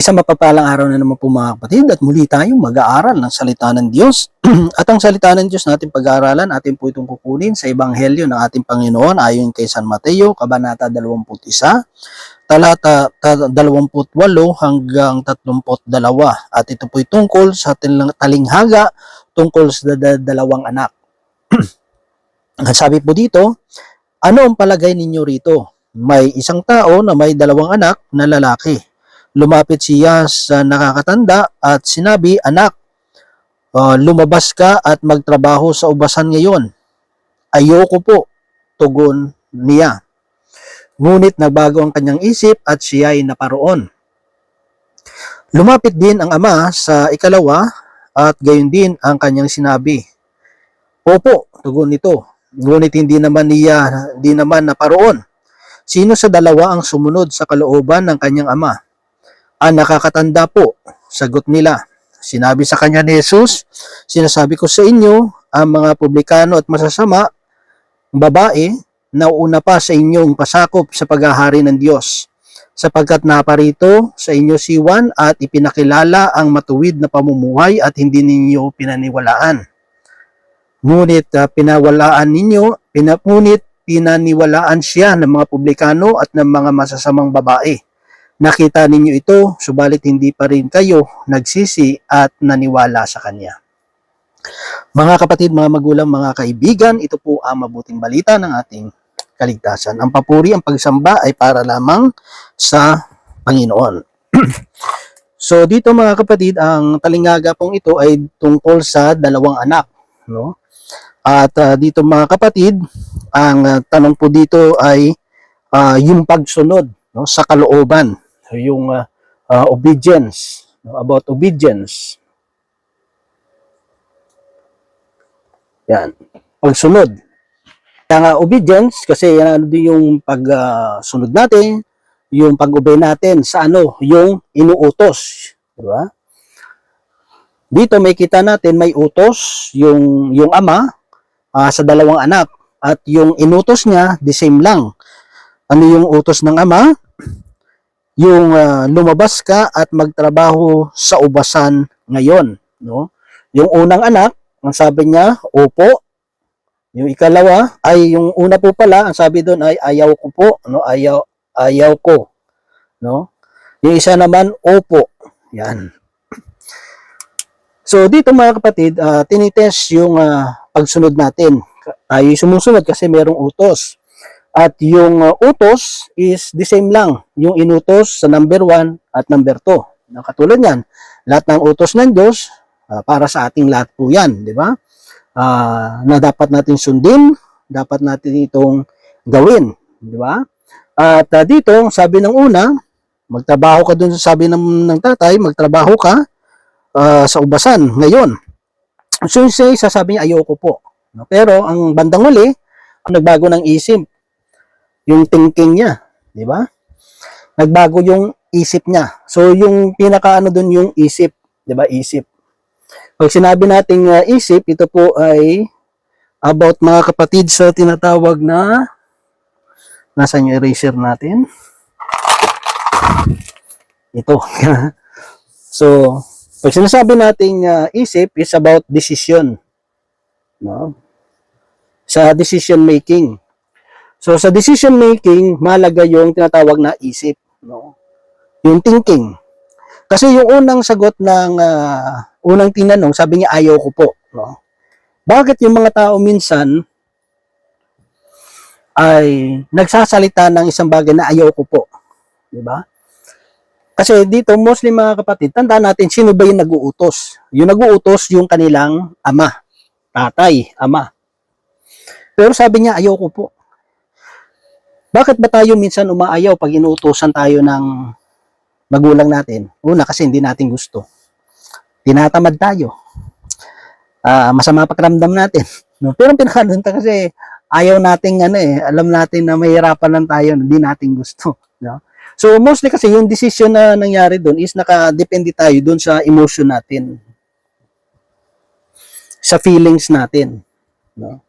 Isang mapapalang araw na naman po mga kapatid at muli tayong mag-aaral ng salita ng Diyos. at ang salita ng Diyos natin pag-aaralan, atin po itong kukunin sa Ebanghelyo ng ating Panginoon ayon kay San Mateo, Kabanata 21, talata ta- 28 hanggang 32. At ito po tungkol sa talinghaga tungkol sa da- da- dalawang anak. Ang sabi po dito, ano ang palagay ninyo rito? May isang tao na may dalawang anak na lalaki. Lumapit siya sa nakakatanda at sinabi, Anak, uh, lumabas ka at magtrabaho sa ubasan ngayon. Ayoko po, tugon niya. Ngunit nagbago ang kanyang isip at siya ay naparoon. Lumapit din ang ama sa ikalawa at gayon din ang kanyang sinabi. Opo, tugon nito. Ngunit hindi naman niya, hindi naman naparoon. Sino sa dalawa ang sumunod sa kalooban ng kanyang ama? Ang nakakatanda po, sagot nila. Sinabi sa kanya ni Jesus, sinasabi ko sa inyo, ang mga publikano at masasama, babae, nauna pa sa inyong pasakop sa paghahari ng Diyos. Sapagkat naparito sa inyo si Juan at ipinakilala ang matuwid na pamumuhay at hindi ninyo pinaniwalaan. Ngunit ah, pinawalaan ninyo, pinapunit pinaniwalaan siya ng mga publikano at ng mga masasamang babae. Nakita ninyo ito, subalit hindi pa rin kayo nagsisi at naniwala sa Kanya. Mga kapatid, mga magulang, mga kaibigan, ito po ang mabuting balita ng ating kaligtasan. Ang papuri, ang pagsamba ay para lamang sa Panginoon. so dito mga kapatid, ang talingaga pong ito ay tungkol sa dalawang anak. No? At ah, dito mga kapatid, ang ah, tanong po dito ay ah, yung pagsunod no, sa kalooban. Yung ah, ah, obedience, about obedience. Yan, pagsunod. Kaya nga obedience kasi yan ano din yung pagsunod natin, yung pag-obey natin sa ano, yung inuutos, di ba? Dito may kita natin may utos yung yung ama ah, sa dalawang anak at yung inutos niya the same lang. Ano yung utos ng ama? Yung ah, lumabas ka at magtrabaho sa ubasan ngayon, no? Yung unang anak, ang sabi niya, opo. Yung ikalawa ay yung una po pala, ang sabi doon ay ayaw ko po, no? Ayaw ayaw ko, no? Yung isa naman, opo. Yan. So dito mga kapatid, ah, tinitest yung ah, pagsunod natin. Tayo sumusunod kasi merong utos. At yung ah, utos is the same lang. Yung inutos sa number 1 at number 2. Na katulad yan, lahat ng utos ng Diyos, ah, para sa ating lahat po yan, di ba? Ah, na dapat natin sundin, dapat natin itong gawin, di ba? At ah, dito, sabi ng una, magtrabaho ka dun sa sabi ng, ng tatay, magtrabaho ka ah, sa ubasan ngayon. So yung isa sabi niya ayoko po. Pero ang bandang huli, ang nagbago ng isip, yung thinking niya, di ba? Nagbago yung isip niya. So yung pinaka ano dun yung isip, di ba? Isip. Pag sinabi nating ah, isip, ito po ay about mga kapatid sa tinatawag na nasaan yung eraser natin? Ito. so, pag sinasabi nating ah, isip is about decision. No? Sa decision making. So sa decision making, malaga yung tinatawag na isip, no? Yung thinking. Kasi yung unang sagot ng ah, unang tinanong, sabi niya ayaw ko po, no? Bakit yung mga tao minsan ay nagsasalita ng isang bagay na ayaw ko po? 'Di ba? Kasi dito, mostly mga kapatid, tandaan natin, sino ba yung nag-uutos? Yung nag-uutos, yung kanilang ama, tatay, ama. Pero sabi niya, ayaw ko po. Bakit ba tayo minsan umaayaw pag inuutosan tayo ng magulang natin? Una, kasi hindi natin gusto. Tinatamad tayo. Ah, masama pakiramdam natin. No? Pero ang pinakadunta kasi ayaw nating ano eh, alam natin na mahirapan lang tayo, hindi natin gusto. No? So mostly kasi yung decision na nangyari doon is nakadepende tayo doon sa emotion natin. Sa feelings natin. No?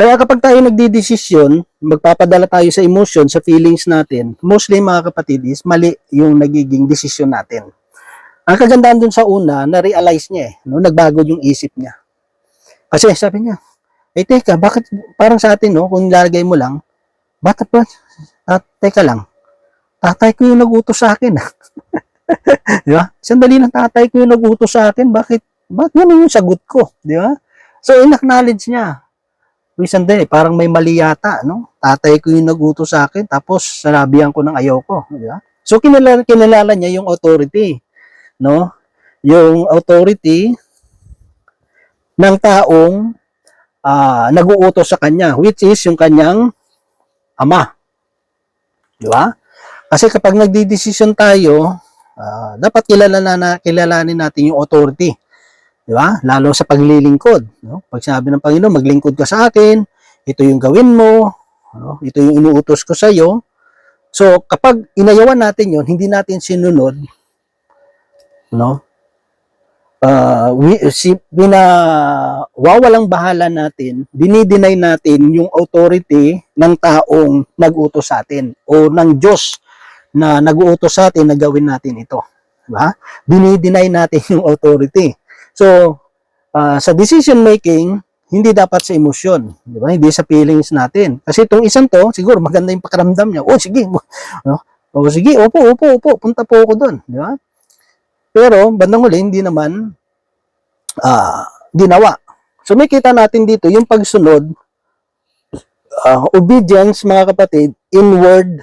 Kaya kapag tayo nagdidesisyon, magpapadala tayo sa emotion, sa feelings natin, mostly mga kapatid is mali yung nagiging desisyon natin. Ang kagandahan dun sa una, na-realize niya eh, no? nagbago yung isip niya. Kasi sabi niya, eh teka, bakit parang sa atin, no, kung lalagay mo lang, bata pa, at, teka lang, tatay ko yung nag-utos sa akin. ah." di ba? Sandali lang, tatay ko yung nag-utos sa akin, bakit, bakit yun yung sagot ko? Di ba? So, in-acknowledge niya, Uy, sandali, parang may mali yata, no? Tatay ko yung nag-utos sa akin, tapos sanabihan ko ng ayaw ko, di ba? So, kinalala, kinalala niya yung authority, no? Yung authority ng taong ah, nag-uutos sa kanya, which is yung kanyang ama. Di ba? Kasi kapag nagdidesisyon tayo, ah, dapat kilala na kilalanin natin yung authority. Di ba? Lalo sa paglilingkod. No? Pag sinabi ng Panginoon, maglingkod ka sa akin, ito yung gawin mo, no? ito yung inuutos ko sa iyo. So, kapag inayawan natin yon hindi natin sinunod, no? Uh, we, si, bina, wawalang bahala natin, dinideny natin yung authority ng taong nag-utos sa atin o ng Diyos na nag-uutos sa atin na gawin natin ito. Diba? Dinideny natin yung authority. So, ah, sa decision making, hindi dapat sa emosyon, di ba? Hindi sa feelings natin. Kasi itong isang to, siguro maganda yung pakiramdam niya. Oh, sige. No? Oh, sige, opo, opo, opo, punta po ako doon, di ba? Pero bandang huli hindi naman ah ginawa. So may kita natin dito yung pagsunod ah, obedience mga kapatid in word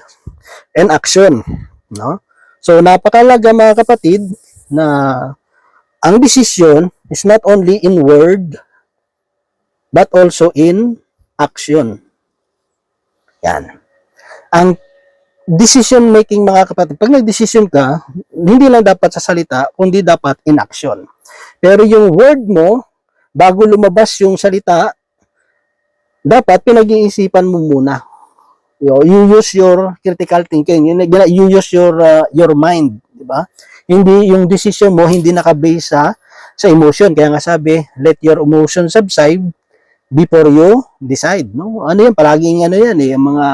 and action, no? So napakalaga mga kapatid na ang desisyon is not only in word but also in action. Yan. Ang decision making mga kapatid, pag nag-decision ka, hindi lang dapat sa salita, kundi dapat in action. Pero yung word mo, bago lumabas yung salita, dapat pinag-iisipan mo muna. You, you use your critical thinking. You, you use your uh, your mind, di ba? Hindi yung decision mo hindi naka-base sa sa emotion. Kaya nga sabi, let your emotion subside before you decide, no? Ano yan, palaging ano yan eh, ang mga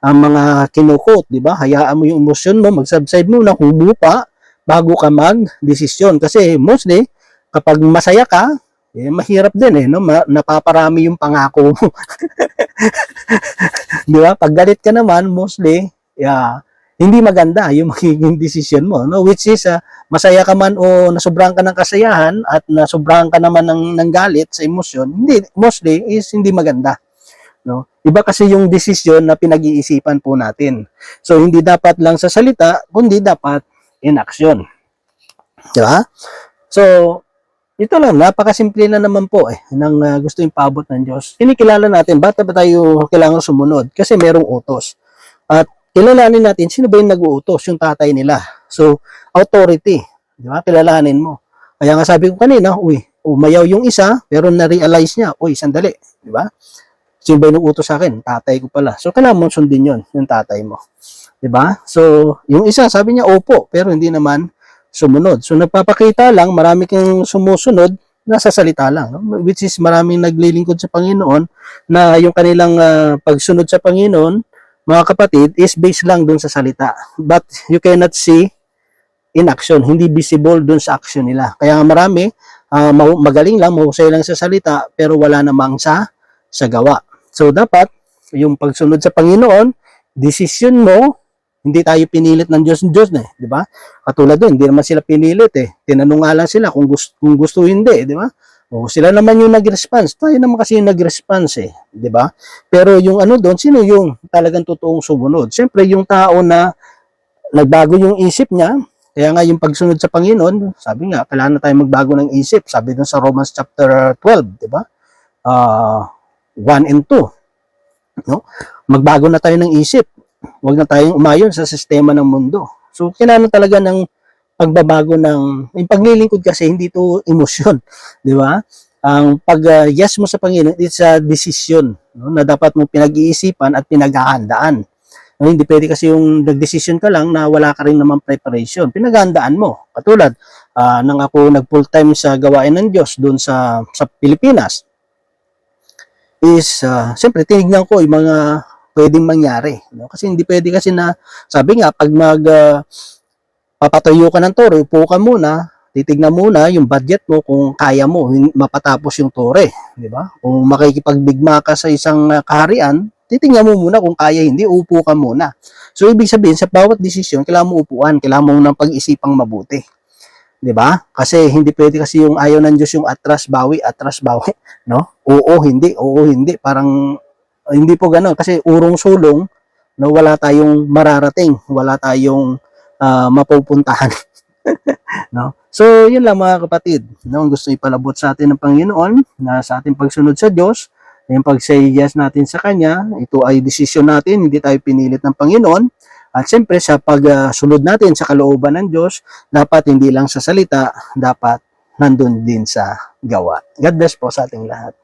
ang mga kinukot, di ba? Hayaan mo yung emosyon mo, mag-subside mo na humupa bago ka mag-desisyon. Kasi mostly, kapag masaya ka, eh, mahirap din eh, no? Ma- napaparami yung pangako mo. di ba? Pag galit ka naman, mostly, yeah, hindi maganda yung magiging decision mo, no? Which is, ah, masaya ka man o nasobrahan ka ng kasayahan at nasobrahan ka naman ng, ng galit sa emosyon, hindi, mostly is hindi maganda. No? Iba kasi yung desisyon na pinag-iisipan po natin. So, hindi dapat lang sa salita, kundi dapat in action. Di ba? So, ito lang, napakasimple na naman po eh, ng uh, gusto yung paabot ng Diyos. Kinikilala natin, bakit ba tayo kailangan sumunod? Kasi merong utos. At kilalanin natin, sino ba yung nag-uutos? Yung tatay nila. So, authority. Di ba? Kilalanin mo. Kaya nga sabi ko kanina, uy, umayaw yung isa, pero na-realize niya, uy, sandali. Di ba? Sino ba yung utos sa akin? Tatay ko pala. So, kailangan mo sundin yon yung tatay mo. 'Di ba? So, yung isa, sabi niya, opo, pero hindi naman sumunod. So, nagpapakita lang, marami kang sumusunod, nasa salita lang. No? Which is, maraming naglilingkod sa Panginoon na yung kanilang ah, pagsunod sa Panginoon, mga kapatid, is based lang dun sa salita. But you cannot see in action. Hindi visible dun sa action nila. Kaya marami, ah, ma- magaling lang, mahusay lang sa salita, pero wala namang sa sa gawa. So dapat yung pagsunod sa Panginoon, decision mo, hindi tayo pinilit ng Diyos Diyos na, eh, di ba? Katulad doon, hindi naman sila pinilit eh. Tinanong nga lang sila kung gusto, kung gusto hindi, di ba? O sila naman yung nag-response. Tayo naman kasi yung nag-response eh, di ba? Pero yung ano doon, sino yung talagang totoong sumunod? Siyempre yung tao na nagbago yung isip niya, kaya nga yung pagsunod sa Panginoon, sabi nga, kailangan na tayo magbago ng isip. Sabi doon sa Romans chapter 12, di ba? Ah, 1 and 2. No? Magbago na tayo ng isip. Huwag na tayong umayon sa sistema ng mundo. So, kailangan talaga ng pagbabago ng, yung paglilingkod kasi hindi to emosyon. Di ba? Ang pag uh, yes mo sa Panginoon, it's a decision no, na dapat mo pinag-iisipan at pinaghahandaan. No, hindi pwede kasi yung nag-decision ka lang na wala ka rin naman preparation. Pinaghahandaan mo. Katulad, uh, nang ako nag full time sa gawain ng Diyos doon sa, sa Pilipinas, is, uh, siyempre, tinignan ko yung mga pwedeng mangyari. No? Kasi hindi pwede kasi na, sabi nga, pag mag, ah, papatayo ka ng tore, upo ka muna, titignan muna yung budget mo kung kaya mo mapatapos yung tore, di ba? Kung makikipagbigma ka sa isang ah, kaharian, titingnan mo muna kung kaya hindi, upo ka muna. So ibig sabihin sa bawat desisyon, kailangan mo upuan, kailangan mo nang pag-isipang mabuti. 'Di ba? Kasi hindi pwede kasi yung ayaw ng Diyos yung atras bawi, atras bawi, no? Oo, hindi, oo, hindi, parang hindi po ganoon kasi urong sulong no wala tayong mararating, wala tayong ah, mapupuntahan. no? So, yun lang mga kapatid. No, ang gusto ipalabot sa atin ng Panginoon na sa ating pagsunod sa Diyos, yung pag-say yes natin sa Kanya, ito ay desisyon natin, hindi tayo pinilit ng Panginoon. At siyempre, sa pagsunod natin sa kalooban ng Diyos, dapat hindi lang sa salita, dapat nandun din sa gawa. God bless po sa ating lahat.